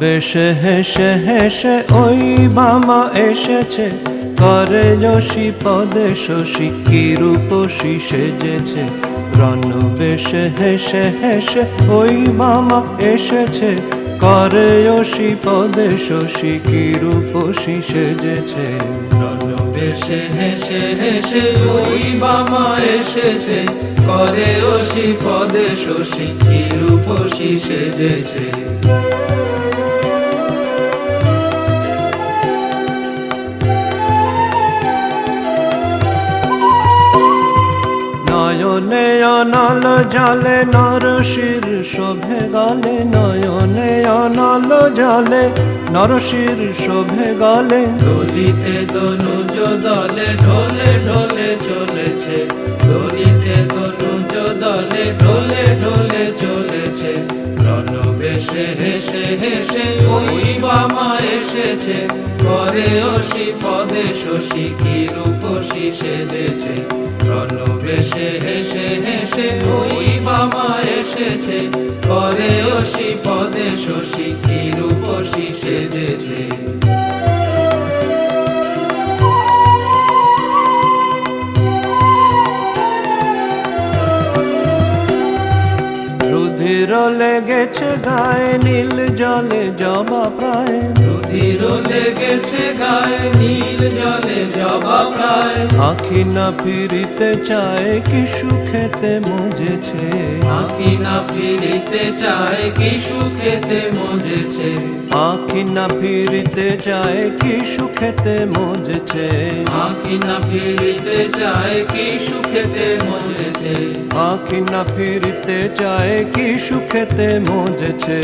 বেশে হেসে হেসে ওই বামা এসেছে। করে যশি, পদে শশী, কি রূপসী সেজেছে। রণ বেশে হেসে হেসে ওই বামা এসেছে। করে যশি, পদে শশী, কি রূপসী সেজেছে। বেশে হেসে হেসে ওই বামা এসেছে। করে ওসি পদে শশী, কি রূপসী সেজেছে। নয়নে অনল জলে নরশির শোভে গলে, নয়নে অনল জলে নরশির শোভে গলে। দলিতে দনুজ দলে ঢোলে ঢোলে চলেছে এসেছে করে ওসি পদে শশী, কি রূপসী সেজেছে। রণ বেশে হেসে হেসে ওই বামা এসেছে করে অসি, পদে শশী, কি রূপসী সেজেছে। রুধির লেগেছে গায়ে নীল জলে জবা প্রায়। রুধির লেগেছে গায়ে নীল জলে জবা প্রায়। আখি না ফিরিতে চায় কি সুখেতে মজেছে। আঁখি না ফিরিতে চায় কি সুখেতে মজেছে। আখি না ফিরিতে চায় কি সুখেতে মজেছে। আঁখি না ফিরিতে চায় কি সুখেতে মজেছে। আখি না ফিরিতে চায় কি সুখেতে মজেছে।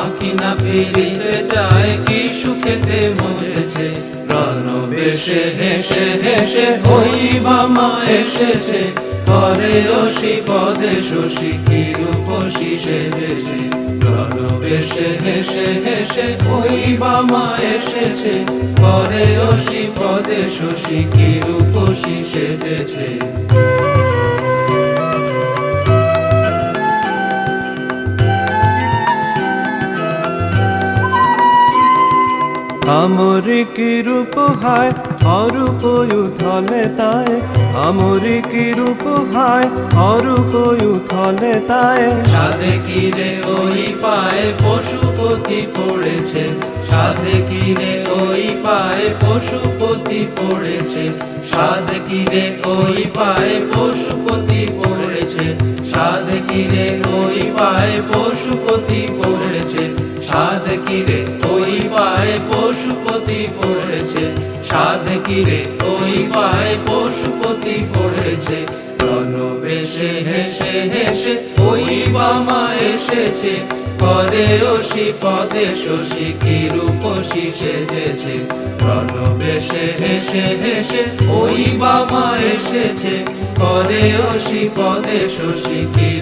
আঁখি না ফিরিতে চায় কি সুখেতে মজেছে রণ বেশে হেসে হেসে ওই বামা এসেছে। করে রশি পদে শশী কি রূপসী সেজেছে। রণ বেশে হেসে হেসে ওই বামা এসেছে। করে রশি পদে শশী কি রূপসী সেজেছে। আমরি কি রূপ হায়, অরূপ উথলে তাই। আমরি কি রূপ হায়, অরূপ উথলে তাই। সাধে কিরে ওই পায়ে পশুপতি পড়েছে? সাধে কিরে ওই পায়ে পশুপতি পড়েছে? সাধে কিরে ওই পায়ে পশুপতি পড়েছে? সাধে কিরে ওই পায়ে পশুপতি পড়েছে? কিরে? ওই পায়ে পশুপতি পড়েছে। রণবেশে হেসে হেসে ওই বামা এসেছে। করে ওসি পদে শশী, কি সেজেছে। রণবেশে হেসে হেসে ওই বামা এসেছে। করে ওসি পদে শশী, কি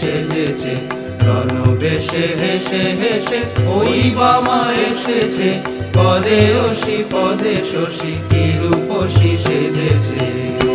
সেজেছে। রণবেশে হেসে হেসে ওই বামা এসেছে। করে ওসি পদে শশী কি রূপসী সেজেছে।